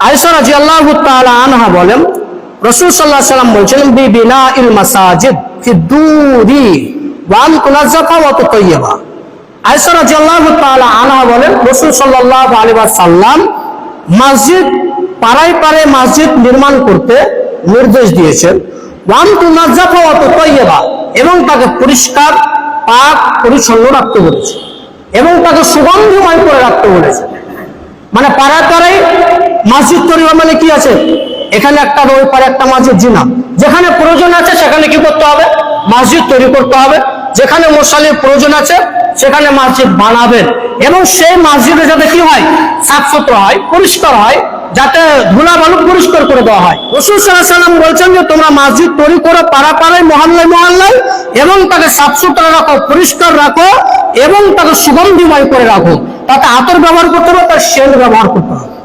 আয়সা রাজি আল্লাহ আনহা বলেন, রসুল সাল্লাহ সাল্লাম বলছিলেন বিবিনা ইল মাসাজিদ ফি দুরি ওয়ান তুনাজ্জাফা ওয়া তুতাইয়্যিবা আয়সা রাজি আল্লাহ আনহা বলেন, রসুল সাল্লাহ আলী সাল্লাম মসজিদ, পাড়ায় পাড়ায় মসজিদ নির্মাণ করতে নির্দেশ দিয়েছেন। ওয়ান তুনাজ্জাফা ওয়া তুতাইয়্যিবা এবং তাকে পরিষ্কার, পাক, পরিচ্ছন্ন রাখতে বলেছে এবং তাকে সুগন্ধময় করে রাখতে বলেছে। মানে পাড়ায় পাড়ায় মসজিদ তৈরি হওয়া মানে কি আছে? এখানে একটা ওই পারে, একটা মসজিদ, জিনা। যেখানে প্রয়োজন আছে, সেখানে কি করতে হবে? মসজিদ তৈরি করতে হবে। যেখানে মশালির প্রয়োজন আছে, সেখানে মসজিদ বানাবেন। এবং সেই মসজিদে যাতে কি হয়? সাফ সুতরা হয়, পরিষ্কার হয়, যাতে ধুলা বালু পরিষ্কার করে দেওয়া হয়। রসুল সাল্লাহ সাল্লাম বলছেন যে, তোমরা মসজিদ তৈরি করো পাড়া পাড়ায় মহল্লায় মহল্লায়, এবং তাকে সাফ সুতরা রাখো, পরিষ্কার রাখো, এবং তাকে সুগন্ধিময় করে রাখো। তাতে আতর ব্যবহার করতে হবে, তার সেন্ট ব্যবহার করতে হবে।